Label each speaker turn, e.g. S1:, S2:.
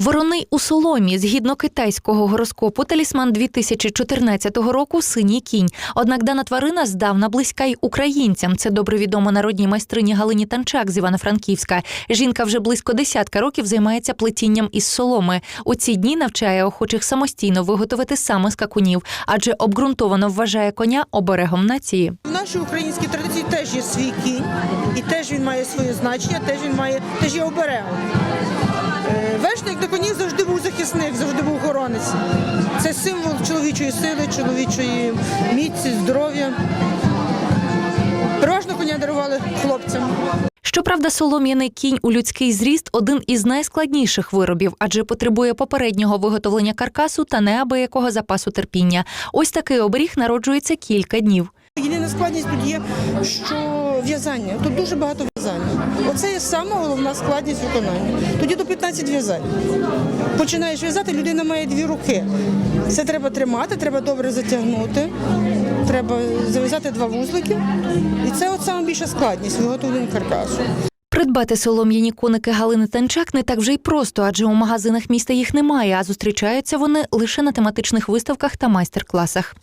S1: Вороний у соломі, згідно китайського гороскопу, талісман 2014 року синій кінь. Однак дана тварина здавна близька й українцям. Це добре відомо народній майстрині Галині Танчак з Івано-Франківська. Жінка вже близько десятка років займається плетінням із соломи. У ці дні навчає охочих самостійно виготовити саме скакунів, адже обґрунтовано вважає коня оберегом нації.
S2: В нашій українській традиції теж є свій кінь, і теж він має своє значення, теж він має теж є оберегом. Вершник на коні завжди був захисник, завжди був охоронець. Це символ чоловічої сили, чоловічої міці, здоров'я. Переважно коня дарували хлопцям.
S1: Щоправда, солом'яний кінь у людський зріст один із найскладніших виробів, адже потребує попереднього виготовлення каркасу та неабиякого запасу терпіння. Ось такий оберіг народжується кілька днів.
S2: Єдина складність тут є, що в'язання. Тут дуже багато. Оце є сама головна складність виконання. Тоді до 15 в'язань. Починаєш в'язати, людина має дві руки. Це треба тримати, треба добре затягнути, треба зав'язати два вузлики. І це от саме складність виготовлення каркасу.
S1: Придбати солом'яні коники Галини Танчак не так вже й просто, адже у магазинах міста їх немає, а зустрічаються вони лише на тематичних виставках та майстер-класах.